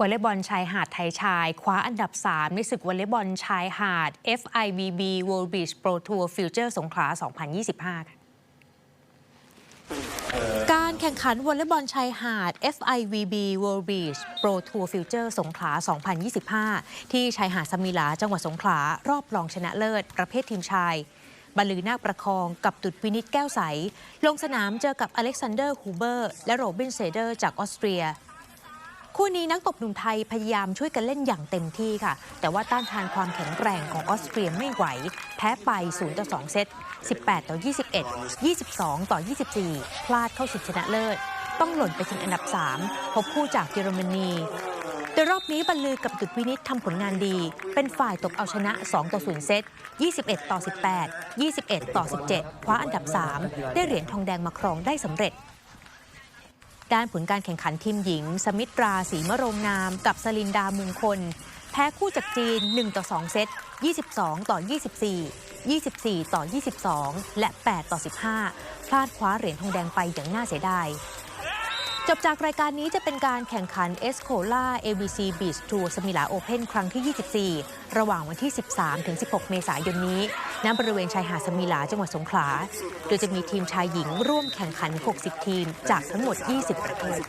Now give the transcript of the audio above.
วอลเลย์บอลชายหาดไทยชายคว้าอันดับ 3 ในศึกวอลเลย์บอลชายหาด FIVB World Beach Pro Tour Future สงขลา 2025 ค่ะการแข่งขันวอลเลย์บอลชายหาด FIVB World Beach Pro Tour Future สงขลา 2025 ที่ชายหาดสมิลาจังหวัดสงขลารอบรองชนะเลิศ ประเภททีมชายบรรลือนาคประคองกับตุดวินิตแก้วใส ลงสนามเจอกับอเล็กซานเดอร์ฮูเบอร์ และโรบินเซเดอร์จากออสเตรีย คู่นี้นักตบหนุ่มไทยพยายามช่วยกันเล่นอย่างเต็มที่ค่ะ แต่ว่าต้านทานความแข็งแกร่งของออสเตรียไม่ไหว แพ้ไป 0 ต่อ 2 เซต 18 ต่อ 21 22 ต่อ 24 พลาดเข้าชิงชนะเลิศ ต้องหล่นไปถึงอันดับ 3 พบคู่จากเยอรมนีโดยรอบนี้บรรลือกับดุดวินิตทำผลงานดี เป็นฝ่ายตบเอาชนะ 2 ต่อ 0 เซต 21 ต่อ 18 21 ต่อ 17 คว้าอันดับ 3 ได้เหรียญทองแดงมาครองได้สำเร็จ ด้านผลการแข่งขันทีมหญิง สมิตราศรีมะโรงนาม กับสลินดาเมืองคน แพ้คู่จากจีน 1 ต่อ 2 เซต 22 ต่อ 24 24 ต่อ 22 และ 8 ต่อ 15 พลาดคว้าเหรียญทองแดงไปอย่างน่าเสียดาย จบจากรายการนี้จะเป็นการแข่งขันเอสโคล่า ABC Beach Tour สมิลาโอเพนครั้งที่ 24 ระหว่างวันที่ 13-16 เมษายนนี้ ณ บริเวณชายหาดสมิลาจังหวัดสงขลา โดยจะมีทีมชายหญิงร่วมแข่งขัน 60 ทีมจากทั้งหมด 20 ประเทศ